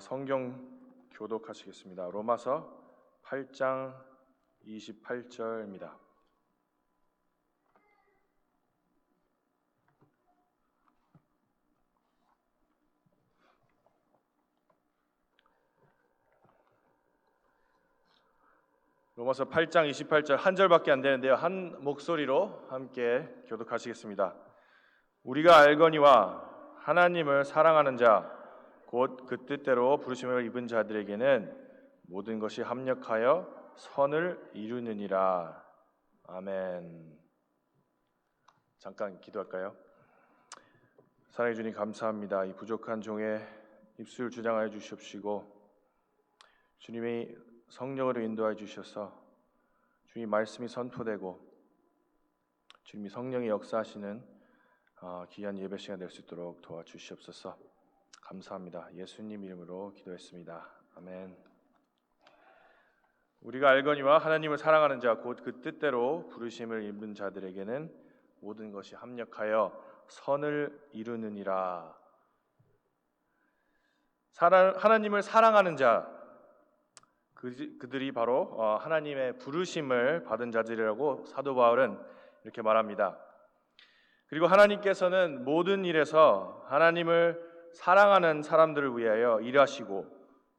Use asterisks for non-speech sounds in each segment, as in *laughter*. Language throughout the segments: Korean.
성경 교독하시겠습니다. 로마서 8장 28절입니다. 로마서 8장 28절 한 절밖에 안 되는데요. 한 목소리로 함께 교독하시겠습니다. 우리가 알거니와 하나님을 사랑하는 자 곧 그 뜻대로 부르심을 입은 자들에게는 모든 것이 합력하여 선을 이루느니라. 아멘. 잠깐 기도할까요? 사랑해 주님 감사합니다. 이 부족한 종의 입술 주장하여 주시옵시고 주님의 성령으로 인도하여 주셔서 주님 말씀이 선포되고 주님이 성령의 역사하시는 어, 귀한 예배 시간 될 수 있도록 도와주시옵소서. 감사합니다. 예수님 이름으로 기도했습니다. 아멘. 우리가 알거니와 하나님을 사랑하는 자 곧 그 뜻대로 부르심을 입은 자들에게는 모든 것이 합력하여 선을 이루느니라. 하나님을 사랑하는 자 그, 그들이 바로 어, 하나님의 부르심을 받은 자들이라고 사도 바울은 이렇게 말합니다. 그리고 하나님께서는 모든 일에서 하나님을 사랑하는 사람들을 위하여 일하시고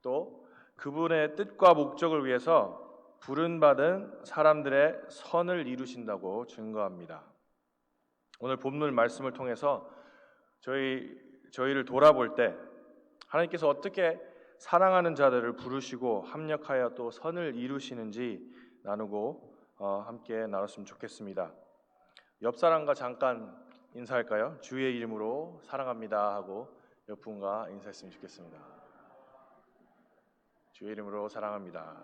또 그분의 뜻과 목적을 위해서 부른받은 사람들의 선을 이루신다고 증거합니다. 오늘 본문 말씀을 통해서 저희 저희를 돌아볼 때 하나님께서 어떻게 사랑하는 자들을 부르시고 합력하여 또 선을 이루시는지 나누고 어, 함께 나눴으면 좋겠습니다. 옆 사람과 잠깐 인사할까요? 주의 이름으로 사랑합니다 하고 옆 분과 인사했으면 좋겠습니다. 주의 이름으로 사랑합니다.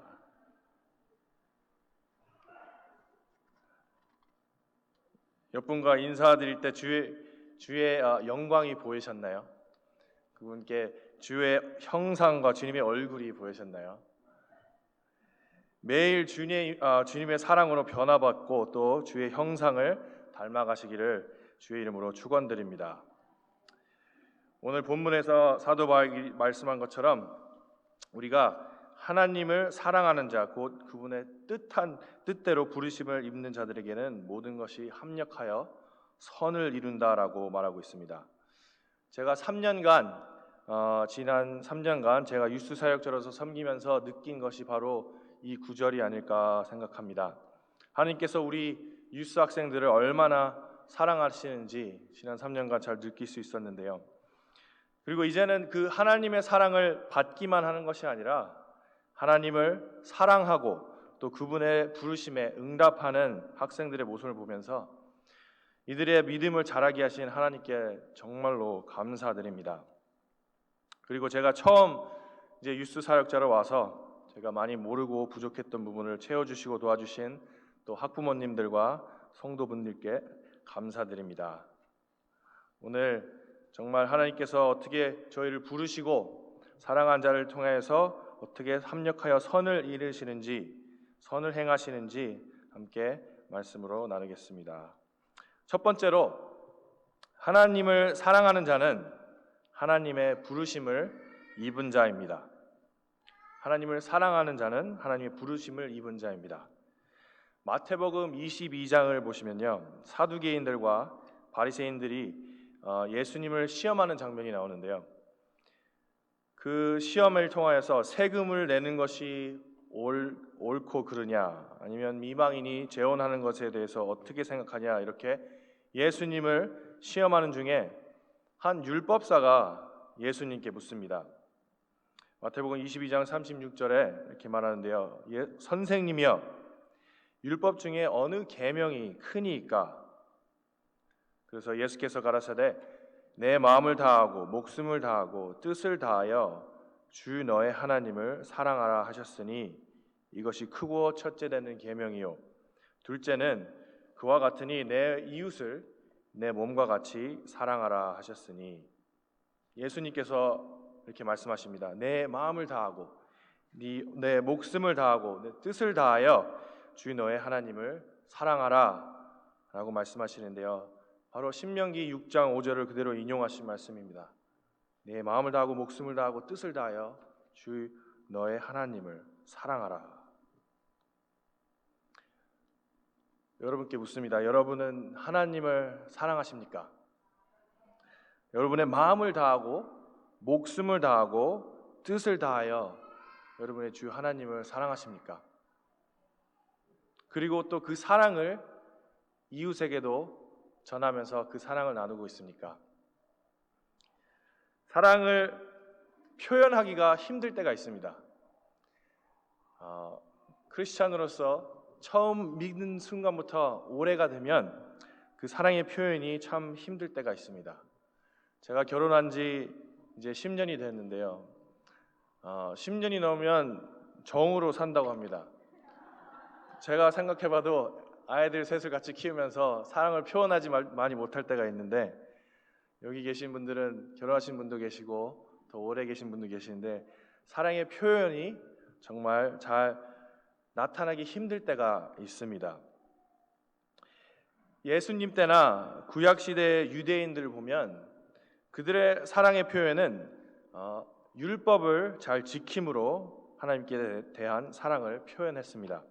옆 분과 인사드릴 때 주의 주의 어, 영광이 보이셨나요? 그분께 주의 형상과 주님의 얼굴이 보이셨나요? 매일 주님, 아, 주님의 사랑으로 변화받고 또 주의 형상을 닮아가시기를 주의 이름으로 축원드립니다. 오늘 본문에서 사도 바울이 말씀한 것처럼 우리가 하나님을 사랑하는 자, 곧 그분의 뜻한 뜻대로 부르심을 입는 자들에게는 모든 것이 합력하여 선을 이룬다라고 말하고 있습니다. 제가 3년간 어, 지난 3년간 제가 유스 사역자로서 섬기면서 느낀 것이 바로 이 구절이 아닐까 생각합니다. 하나님께서 우리 유스 학생들을 얼마나 사랑하시는지 지난 3년간 잘 느낄 수 있었는데요. 그리고 이제는 그 하나님의 사랑을 받기만 하는 것이 아니라 하나님을 사랑하고 또 그분의 부르심에 응답하는 학생들의 모습을 보면서 이들의 믿음을 자라게 하신 하나님께 정말로 감사드립니다. 그리고 제가 처음 이제 유스 사역자로 와서 제가 많이 모르고 부족했던 부분을 채워주시고 도와주신 또 학부모님들과 성도분들께 감사드립니다. 오늘 정말 하나님께서 어떻게 저희를 부르시고 사랑한 자를 통해서 어떻게 합력하여 선을 이루시는지 선을 행하시는지 함께 말씀으로 나누겠습니다. 첫 번째로 하나님을 사랑하는 자는 하나님의 부르심을 입은 자입니다. 하나님을 사랑하는 자는 하나님의 부르심을 입은 자입니다. 마태복음 22장을 보시면요. 사두개인들과 바리새인들이 어, 예수님을 시험하는 장면이 나오는데요. 그 시험을 통하여서 세금을 내는 것이 옳, 옳고 그르냐 아니면 미망인이 재혼하는 것에 대해서 어떻게 생각하냐 이렇게 예수님을 시험하는 중에 한 율법사가 예수님께 묻습니다. 마태복음 22장 36절에 이렇게 말하는데요. 예, 선생님이여 율법 중에 어느 계명이 크니까? 그래서 예수께서 가라사대 내 마음을 다하고 목숨을 다하고 뜻을 다하여 주 너의 하나님을 사랑하라 하셨으니 이것이 크고 첫째 되는 계명이요 둘째는 그와 같으니 내 이웃을 내 몸과 같이 사랑하라 하셨으니 예수님께서 이렇게 말씀하십니다. 내 마음을 다하고 네, 내 목숨을 다하고 내 뜻을 다하여 주 너의 하나님을 사랑하라 라고 말씀하시는데요. 바로 신명기 6장 5절을 그대로 인용하신 말씀입니다. 내 마음을 다하고 목숨을 다하고 뜻을 다하여 주 너의 하나님을 사랑하라. 여러분께 묻습니다. 여러분은 하나님을 사랑하십니까? 여러분의 마음을 다하고 목숨을 다하고 뜻을 다하여 여러분의 주 하나님을 사랑하십니까? 그리고 또 그 사랑을 이웃에게도 전하면서 그 사랑을 나누고 있습니까? 사랑을 표현하기가 힘들 때가 있습니다. 어, 크리스찬으로서 처음 믿는 순간부터 오래가 되면 그 사랑의 표현이 참 힘들 때가 있습니다. 제가 결혼한 지 이제 10년이 됐는데요. 어, 10년이 넘으면 정으로 산다고 합니다. 제가 생각해봐도 아이들 셋을 같이 키우면서 사랑을 표현하지 말- 많이 못할 때가 있는데 여기 계신 분들은 결혼하신 분도 계시고 더 오래 계신 분도 계시는데 사랑의 표현이 정말 잘 나타나기 힘들 때가 있습니다. 예수님 때나 구약 시대의 유대인들을 보면 그들의 사랑의 표현은 어, 율법을 잘 지킴으로 하나님께 대한 사랑을 표현했습니다.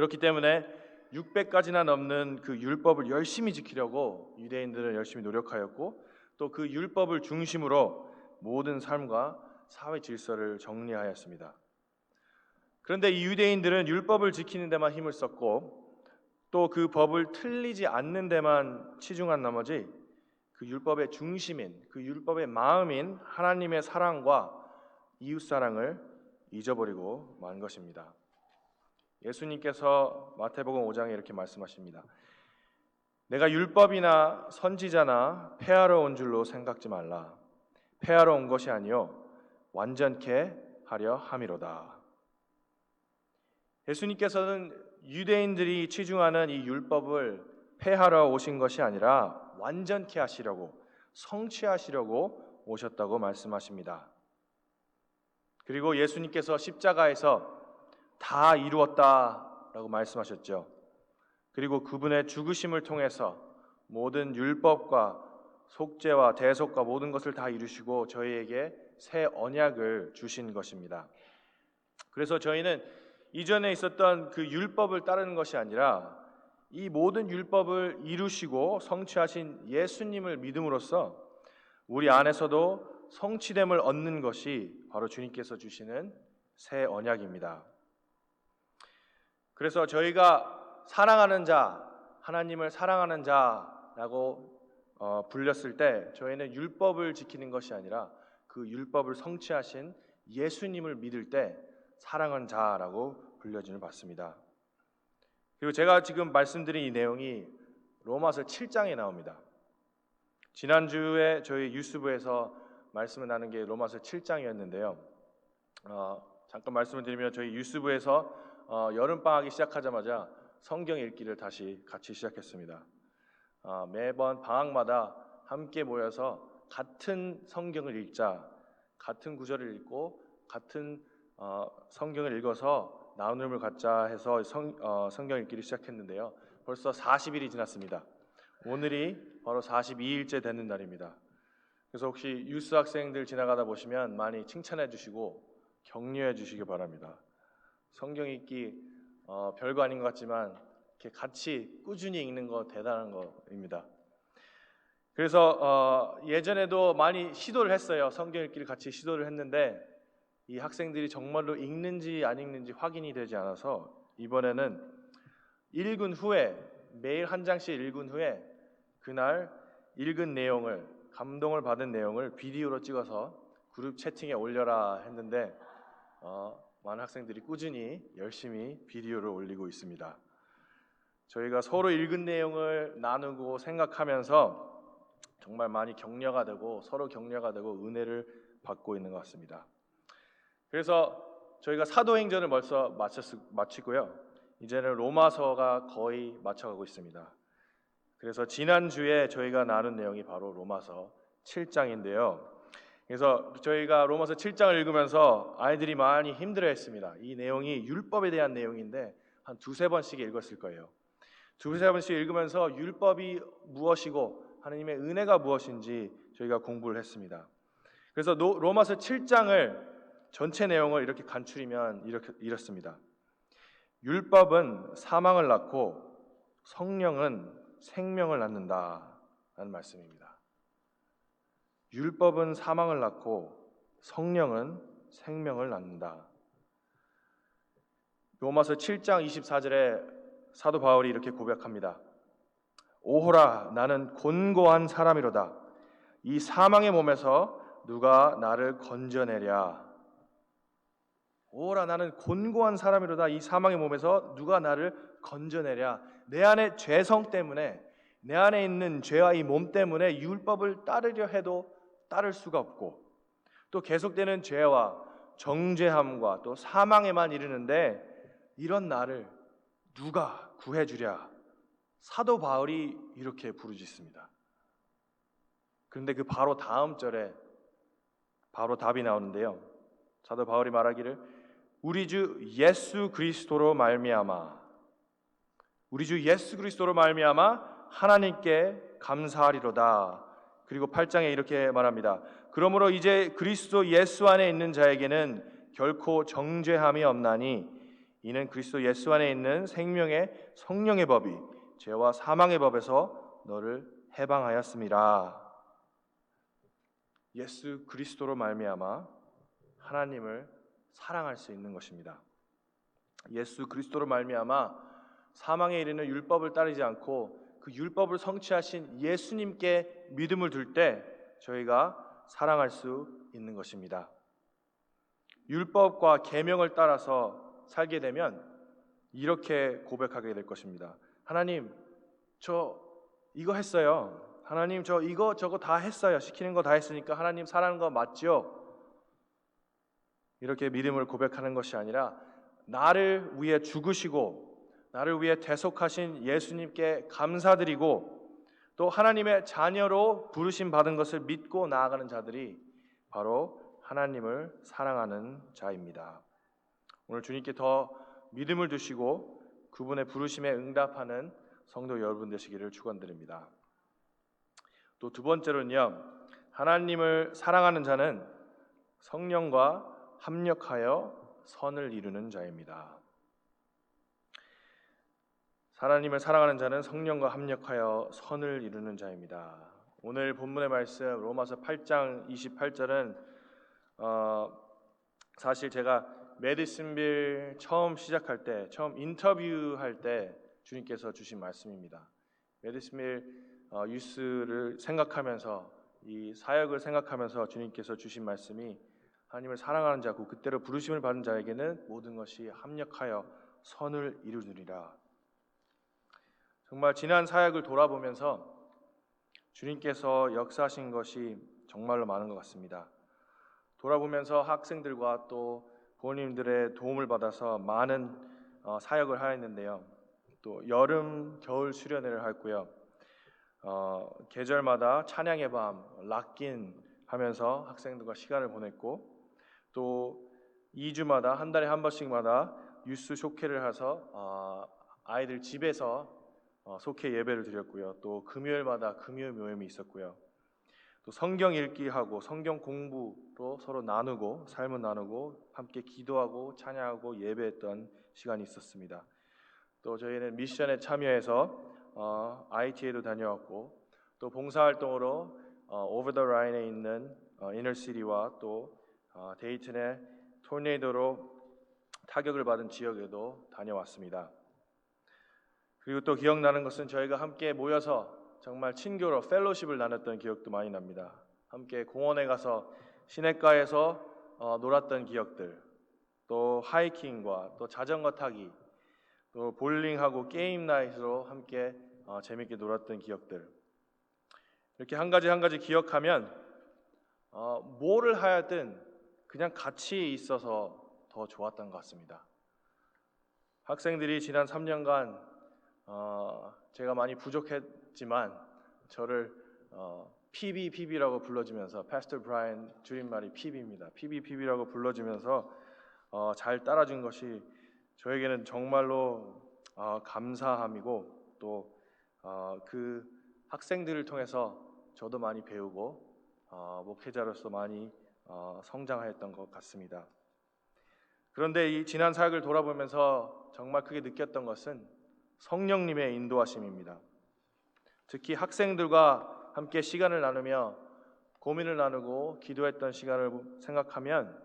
그렇기 때문에 600가지나 넘는 그 율법을 열심히 지키려고 유대인들은 열심히 노력하였고 또 그 율법을 중심으로 모든 삶과 사회 질서를 정리하였습니다. 그런데 이 유대인들은 율법을 지키는 데만 힘을 썼고 또 그 법을 틀리지 않는 데만 치중한 나머지 그 율법의 중심인 그 율법의 마음인 하나님의 사랑과 이웃 사랑을 잊어버리고 만 것입니다. 예수님께서 마태복음 5장에 이렇게 말씀하십니다. 내가 율법이나 선지자나 폐하러 온 줄로 생각지 말라. 폐하러 온 것이 아니요 완전케 하려 함이로다. 예수님께서는 유대인들이 치중하는 이 율법을 폐하러 오신 것이 아니라 완전케 하시려고 성취하시려고 오셨다고 말씀하십니다. 그리고 예수님께서 십자가에서 다 이루었다라고 말씀하셨죠. 그리고 그분의 죽으심을 통해서 모든 율법과 속죄와 대속과 모든 것을 다 이루시고 저희에게 새 언약을 주신 것입니다. 그래서 저희는 이전에 있었던 그 율법을 따르는 것이 아니라 이 모든 율법을 이루시고 성취하신 예수님을 믿음으로써 우리 안에서도 성취됨을 얻는 것이 바로 주님께서 주시는 새 언약입니다. 그래서 저희가 사랑하는 자, 하나님을 사랑하는 자라고 어, 불렸을 때 저희는 율법을 지키는 것이 아니라 그 율법을 성취하신 예수님을 믿을 때 사랑하는 자라고 불려짐을 받습니다. 그리고 제가 지금 말씀드린 이 내용이 로마서 7장에 나옵니다. 지난주에 저희 유스부에서 말씀을 나눈 게 로마서 7장이었는데요. 어, 잠깐 말씀을 드리면 저희 유스부에서 어, 여름 방학이 시작하자마자 성경 읽기를 다시 같이 시작했습니다. 어, 매번 방학마다 함께 모여서 같은 성경을 읽자, 같은 구절을 읽고 같은 어, 성경을 읽어서 나눔을 갖자 해서 성, 어, 성경 읽기를 시작했는데요. 벌써 40일이 지났습니다. 오늘이 바로 42일째 되는 날입니다. 그래서 혹시 유스 학생들 지나가다 보시면 많이 칭찬해 주시고 격려해 주시기 바랍니다. 성경 읽기 어, 별거 아닌 것 같지만 이렇게 같이 꾸준히 읽는 거 대단한 거입니다. 그래서 어, 예전에도 많이 시도를 했어요. 성경 읽기를 같이 시도를 했는데 이 학생들이 정말로 읽는지 안 읽는지 확인이 되지 않아서 이번에는 읽은 후에 매일 한 장씩 읽은 후에 그날 읽은 내용을 감동을 받은 내용을 비디오로 찍어서 그룹 채팅에 올려라 했는데 어, 많은 학생들이 꾸준히 열심히 비디오를 올리고 있습니다. 저희가 서로 읽은 내용을 나누고 생각하면서 정말 많이 격려가 되고 서로 격려가 되고 은혜를 받고 있는 것 같습니다. 그래서 저희가 사도행전을 벌써 마쳤, 마치고요. 이제는 로마서가 거의 마쳐가고 있습니다. 그래서 지난주에 저희가 나눈 내용이 바로 로마서 7장인데요. 그래서 저희가 로마서 7장을 읽으면서 아이들이 많이 힘들어했습니다. 이 내용이 율법에 대한 내용인데 한 두세 번씩 읽었을 거예요. 두세 번씩 읽으면서 율법이 무엇이고 하나님의 은혜가 무엇인지 저희가 공부를 했습니다. 그래서 노- 로마서 7장을 전체 내용을 이렇게 간추리면 이렇게 이렇습니다. 율법은 사망을 낳고 성령은 생명을 낳는다라는 말씀입니다. 율법은 사망을 낳고 성령은 생명을 낳는다. 로마서 7장 24절에 사도 바울이 이렇게 고백합니다. 오호라 나는 곤고한 사람이로다. 이 사망의 몸에서 누가 나를 건져내랴. 오호라 나는 곤고한 사람이로다. 이 사망의 몸에서 누가 나를 건져내랴. 내 안에 죄성 때문에 내 안에 있는 죄와 이 몸 때문에 율법을 따르려 해도 따를 수가 없고 또 계속되는 죄와 정죄함과 또 사망에만 이르는데 이런 나를 누가 구해 주랴? 사도 바울이 이렇게 부르짖습니다. 그런데 그 바로 다음 절에 바로 답이 나오는데요. 사도 바울이 말하기를 우리 주 예수 그리스도로 말미암아 우리 주 예수 그리스도로 말미암아 하나님께 감사하리로다. 그리고 8장에 이렇게 말합니다. 그러므로 이제 그리스도 예수 안에 있는 자에게는 결코 정죄함이 없나니 이는 그리스도 예수 안에 있는 생명의 성령의 법이 죄와 사망의 법에서 너를 해방하였습니다. 예수 그리스도로 말미암아 하나님을 사랑할 수 있는 것입니다. 예수 그리스도로 말미암아 사망에 이르는 율법을 따르지 않고 그 율법을 성취하신 예수님께 믿음을 둘 때 저희가 사랑할 수 있는 것입니다. 율법과 계명을 따라서 살게 되면 이렇게 고백하게 될 것입니다. 하나님, 저 이거 했어요. 하나님, 저 이거 저거 다 했어요. 시키는 거 다 했으니까 하나님 사랑하는 거 맞죠? 이렇게 믿음을 고백하는 것이 아니라 나를 위해 죽으시고 나를 위해 대속하신 예수님께 감사드리고 또 하나님의 자녀로 부르심 받은 것을 믿고 나아가는 자들이 바로 하나님을 사랑하는 자입니다. 오늘 주님께 더 믿음을 두시고 그분의 부르심에 응답하는 성도 여러분 되시기를 축원드립니다. 또 두 번째로는요. 하나님을 사랑하는 자는 성령과 합력하여 선을 이루는 자입니다. 하나님을 사랑하는 자는 성령과 합력하여 선을 이루는 자입니다. 오늘 본문의 말씀 로마서 8장 28절은 어, 사실 제가 메디슨빌 처음 시작할 때, 처음 인터뷰할 때 주님께서 주신 말씀입니다. 메디슨빌 어, 유스를 생각하면서 이 사역을 생각하면서 주님께서 주신 말씀이 하나님을 사랑하는 자고 그때로 부르심을 받은 자에게는 모든 것이 합력하여 선을 이루느니라. 정말 지난 사역을 돌아보면서 주님께서 역사하신 것이 정말로 많은 것 같습니다. 돌아보면서 학생들과 또 부모님들의 도움을 받아서 많은 어, 사역을 하였는데요. 또 여름, 겨울 수련회를 했고요. 어, 계절마다 찬양의 밤, 락긴 하면서 학생들과 시간을 보냈고 또 2주마다 한 달에 한 번씩마다 유스 쇼케를 해서 어, 아이들 집에서 어, 속회 예배를 드렸고요. 또 금요일마다 금요 모임이 있었고요. 또 성경 읽기하고 성경 공부로 서로 나누고 삶을 나누고 함께 기도하고 찬양하고 예배했던 시간이 있었습니다. 또 저희는 미션에 참여해서 어, IT에도 다녀왔고 또 봉사활동으로 어, 오버 더 라인에 있는 어, 이너시리와 또 어, 데이튼의 토네이도로 타격을 받은 지역에도 다녀왔습니다. 그리고 또 기억나는 것은 저희가 함께 모여서 정말 친교로 펠로십을 나눴던 기억도 많이 납니다. 함께 공원에 가서 시내가에서 어, 놀았던 기억들, 또 하이킹과 또 자전거 타기, 또 볼링하고 게임 나잇으로 함께 어, 재밌게 놀았던 기억들. 이렇게 한 가지 한 가지 기억하면 어, 뭐를 하여든 그냥 같이 있어서 더 좋았던 것 같습니다. 학생들이 지난 3년간 어, 제가 많이 부족했지만 저를 어, PB PB라고 불러주면서 Pastor Brian 줄임말이 PB입니다. PB PB라고 불러주면서 어, 잘 따라준 것이 저에게는 정말로 어, 감사함이고 또그 어, 학생들을 통해서 저도 많이 배우고 어, 목회자로서 많이 어, 성장하였던 것 같습니다. 그런데 이 지난 사역을 돌아보면서 정말 크게 느꼈던 것은 성령님의 인도하심입니다. 특히 학생들과 함께 시간을 나누며 고민을 나누고 기도했던 시간을 생각하면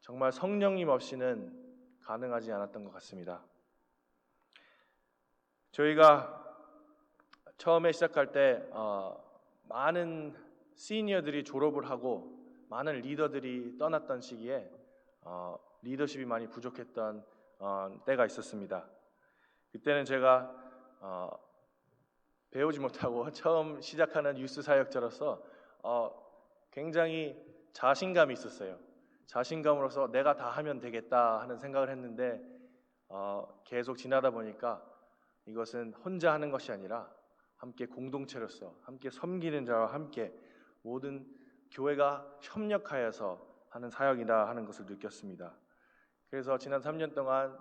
정말 성령님 없이는 가능하지 않았던 것 같습니다. 저희가 처음에 시작할 때 어, 많은 시니어들이 졸업을 하고 많은 리더들이 떠났던 시기에 어, 리더십이 많이 부족했던 어, 때가 있었습니다. 그때는 제가 어, 배우지 못하고 *laughs* 처음 시작하는 유스 사역자로서 어, 굉장히 자신감이 있었어요. 자신감으로서 내가 다 하면 되겠다 하는 생각을 했는데 어, 계속 지나다 보니까 이것은 혼자 하는 것이 아니라 함께 공동체로서 함께 섬기는 자와 함께 모든 교회가 협력하여서 하는 사역이다 하는 것을 느꼈습니다. 그래서 지난 3년 동안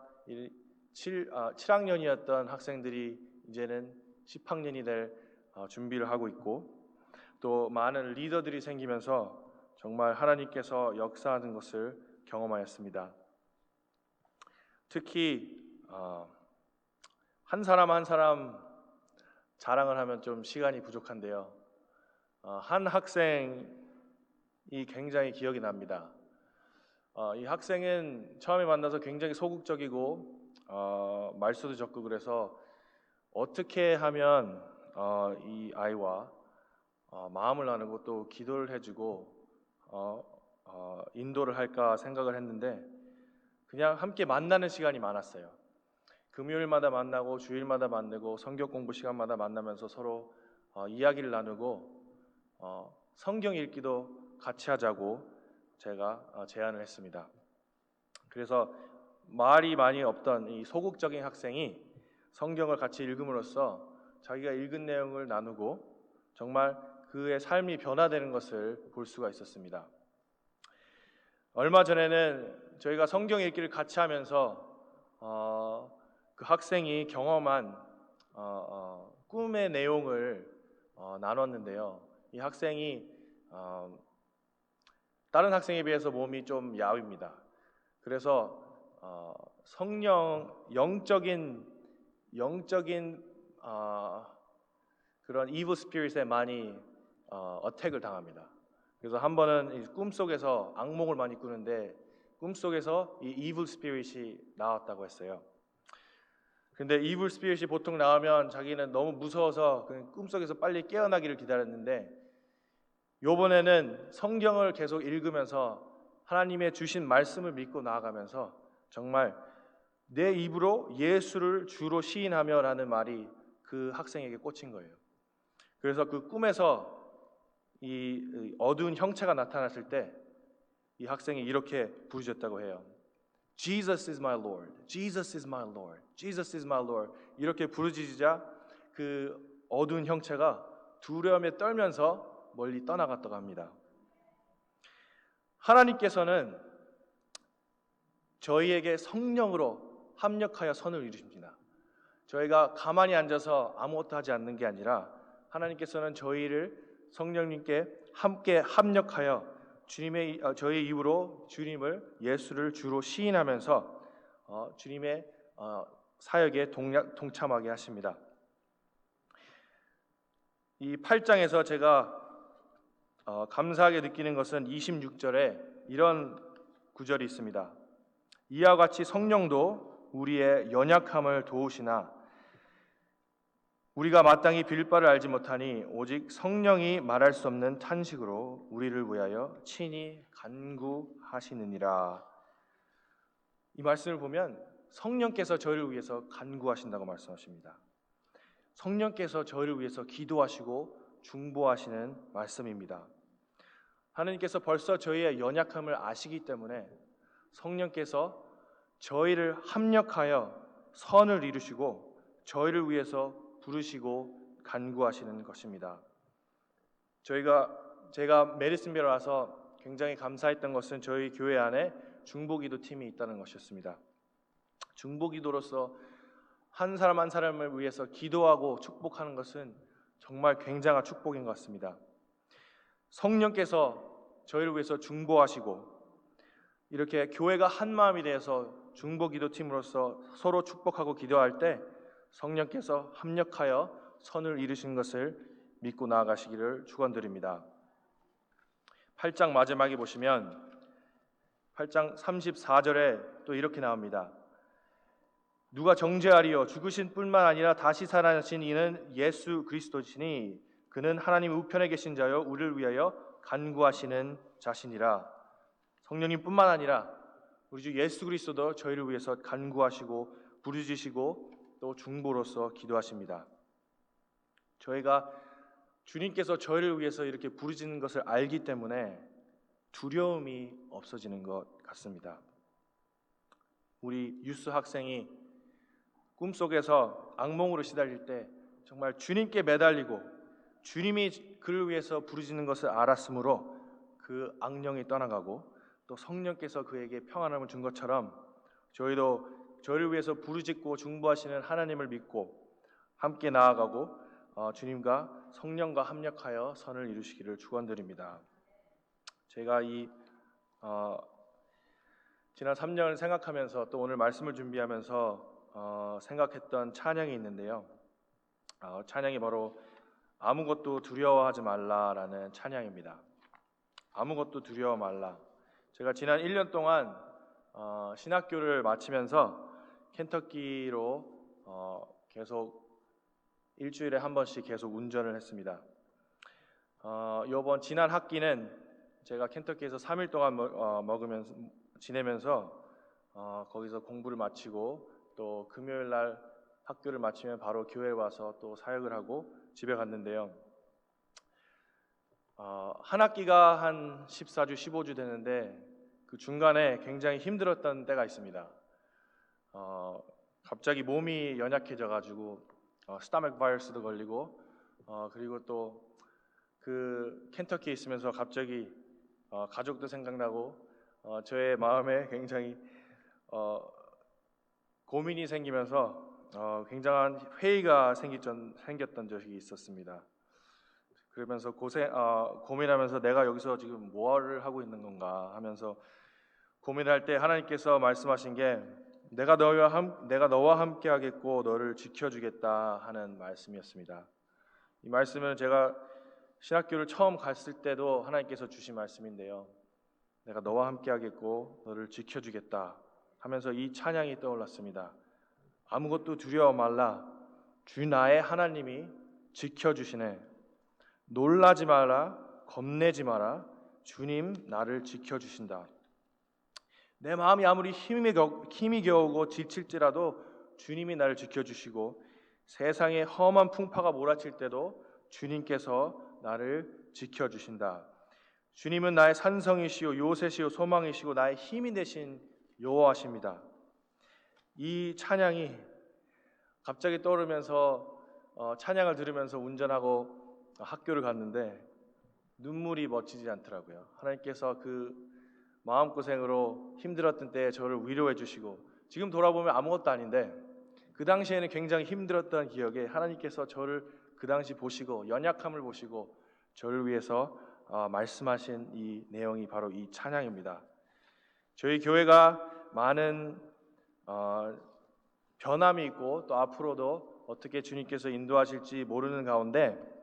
7, 아, 7학년이었던 학생들이 이제는 10학년이 될 어, 준비를 하고 있고 또 많은 리더들이 생기면서 정말 하나님께서 역사하는 것을 경험하였습니다. 특히 어, 한 사람 한 사람 자랑을 하면 좀 시간이 부족한데요. 어, 한 학생이 굉장히 기억이 납니다. 어, 이 학생은 처음에 만나서 굉장히 소극적이고 어, 말수도 적고 그래서 어떻게 하면 어, 이 아이와 어, 마음을 나누고 또 기도를 해주고 어, 어, 인도를 할까 생각을 했는데 그냥 함께 만나는 시간이 많았어요. 금요일마다 만나고 주일마다 만나고 성경 공부 시간마다 만나면서 서로 어, 이야기를 나누고 어, 성경 읽기도 같이 하자고 제가 어, 제안을 했습니다. 그래서 말이 많이 없던 이 소극적인 학생이 성경을 같이 읽음으로써 자기가 읽은 내용을 나누고 정말 그의 삶이 변화되는 것을 볼 수가 있었습니다. 얼마 전에는 저희가 성경 읽기를 같이 하면서 어, 그 학생이 경험한 어, 어, 꿈의 내용을 어, 나눴는데요. 이 학생이 어, 다른 학생에 비해서 몸이 좀 야위입니다. 그래서 어, 성령 영적인 영적인 어, 그런 evil spirit에 많이 어, 어택을 당합니다. 그래서 한 번은 이 꿈속에서 악몽을 많이 꾸는데 꿈 속에서 이 evil spirit이 나왔다고 했어요. 근데 evil spirit이 보통 나오면 자기는 너무 무서워서 그냥 꿈속에서 빨리 깨어나기를 기다렸는데 요번에는 성경을 계속 읽으면서 하나님의 주신 말씀을 믿고 나아가면서 정말 내 입으로 예수를 주로 시인하며라는 말이 그 학생에게 꽂힌 거예요. 그래서 그 꿈에서 이 어두운 형체가 나타났을 때 이 학생이 이렇게 부르셨다고 해요. Jesus is my Lord. Jesus is my Lord. Jesus is my Lord. 이렇게 부르짖자 그 어두운 형체가 두려움에 떨면서 멀리 떠나갔다고 합니다. 하나님께서는 저희에게 성령으로 합력하여 선을 이루십니다. 저희가 가만히 앉아서 아무것도 하지 않는 게 아니라 하나님께서는 저희를 성령님께 함께 합력하여 주님의 어, 저희 입으로 주님을 예수를 주로 시인하면서 어, 주님의 어, 사역에 동참하게 하십니다. 이 8장에서 제가 어, 감사하게 느끼는 것은 26절에 이런 구절이 있습니다. 이와 같이 성령도 우리의 연약함을 도우시나 우리가 마땅히 빌 바를 알지 못하니 오직 성령이 말할 수 없는 탄식으로 우리를 위하여 친히 간구하시느니라. 이 말씀을 보면 성령께서 저희를 위해서 간구하신다고 말씀하십니다. 성령께서 저희를 위해서 기도하시고 중보하시는 말씀입니다. 하나님께서 벌써 저희의 연약함을 아시기 때문에 성령께서 저희를 합력하여 선을 이루시고 저희를 위해서 부르시고 간구하시는 것입니다. 저희가 제가 메리슨베에 와서 굉장히 감사했던 것은 저희 교회 안에 중보기도 팀이 있다는 것이었습니다. 중보기도로서 한 사람 한 사람을 위해서 기도하고 축복하는 것은 정말 굉장한 축복인 것 같습니다. 성령께서 저희를 위해서 중보하시고 이렇게 교회가 한 마음이 되어서 중보 기도팀으로서 서로 축복하고 기도할 때 성령께서 합력하여 선을 이루신 것을 믿고 나아가시기를 축원드립니다. 8장 마지막에 보시면 8장 34절에 또 이렇게 나옵니다. 누가 정죄하리요 죽으신 뿐만 아니라 다시 살아나신 이는 예수 그리스도시니 그는 하나님 우편에 계신 자요 우리를 위하여 간구하시는 자신이라 성령님뿐만 아니라 우리 주 예수 그리스도도 저희를 위해서 간구하시고 부르짖으시고 또 중보로서 기도하십니다. 저희가 주님께서 저희를 위해서 이렇게 부르짖는 것을 알기 때문에 두려움이 없어지는 것 같습니다. 우리 유스 학생이 꿈속에서 악몽으로 시달릴 때 정말 주님께 매달리고 주님이 그를 위해서 부르짖는 것을 알았으므로 그 악령이 떠나가고 또 성령께서 그에게 평안함을 준 것처럼 저희도 저희를 위해서 부르짖고 중보하시는 하나님을 믿고 함께 나아가고 어, 주님과 성령과 합력하여 선을 이루시기를 축원드립니다. 제가 이 어, 지난 3년을 생각하면서 또 오늘 말씀을 준비하면서 어, 생각했던 찬양이 있는데요. 어, 찬양이 바로 아무것도 두려워하지 말라라는 찬양입니다. 아무것도 두려워 말라. 제가 지난 1년 동안 어, 신학교를 마치면서 켄터키로 어, 계속 일주일에 한 번씩 계속 운전을 했습니다. 어, 이번 지난 학기는 제가 켄터키에서 3일 동안 먹, 어, 먹으면서 지내면서 어, 거기서 공부를 마치고 또 금요일 날 학교를 마치면 바로 교회에 와서 또 사역을 하고 집에 갔는데요. 어, 한 학기가 한 14주, 15주 되는데 그 중간에 굉장히 힘들었던 때가 있습니다. 어, 갑자기 몸이 연약해져 가지고 어, 스타맥 바이러스도 걸리고 어, 그리고 또 그 켄터키에 있으면서 갑자기 어, 가족도 생각나고 어, 저의 마음에 굉장히 어, 고민이 생기면서 어, 굉장한 회의가 생기던, 생겼던 적이 있었습니다. 그러면서 고생, 어, 고민하면서 내가 여기서 지금 뭐를 하고 있는 건가 하면서 고민할 때 하나님께서 말씀하신 게 내가 너와 함, 내가 너와 함께 하겠고 너를 지켜 주겠다 하는 말씀이었습니다. 이 말씀은 제가 신학교를 처음 갔을 때도 하나님께서 주신 말씀인데요. 내가 너와 함께 하겠고 너를 지켜 주겠다 하면서 이 찬양이 떠올랐습니다. 아무것도 두려워 말라. 주 나의 하나님이 지켜 주시네. 놀라지 마라. 겁내지 마라. 주님 나를 지켜 주신다. 내 마음이 아무리 힘이, 겨, 힘이 겨우고 지칠지라도 주님이 나를 지켜 주시고 세상에 험한 풍파가 몰아칠 때도 주님께서 나를 지켜 주신다. 주님은 나의 산성이시요 요새시요 소망이시고 나의 힘이 되신 여호와십니다. 이 찬양이 갑자기 떠오르면서 어, 찬양을 들으면서 운전하고 학교를 갔는데 눈물이 멎지지 않더라고요. 하나님께서 그 마음 고생으로 힘들었던 때에 저를 위로해 주시고 지금 돌아보면 아무것도 아닌데 그 당시에는 굉장히 힘들었던 기억에 하나님께서 저를 그 당시 보시고 연약함을 보시고 저를 위해서 어, 말씀하신 이 내용이 바로 이 찬양입니다. 저희 교회가 많은 어, 변함이 있고 또 앞으로도 어떻게 주님께서 인도하실지 모르는 가운데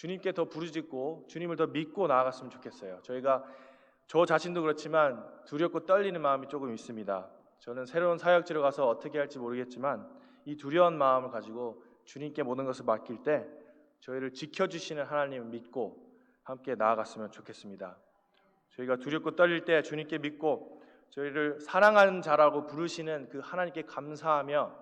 주님께 더 부르짖고 주님을 더 믿고 나아갔으면 좋겠어요. 저희가 저 자신도 그렇지만 두렵고 떨리는 마음이 조금 있습니다. 저는 새로운 사역지로 가서 어떻게 할지 모르겠지만 이 두려운 마음을 가지고 주님께 모든 것을 맡길 때 저희를 지켜주시는 하나님을 믿고 함께 나아갔으면 좋겠습니다. 저희가 두렵고 떨릴 때 주님께 믿고 저희를 사랑하는 자라고 부르시는 그 하나님께 감사하며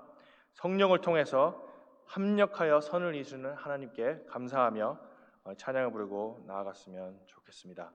성령을 통해서 합력하여 선을 이루는 하나님께 감사하며 찬양을 부르고 나아갔으면 좋겠습니다.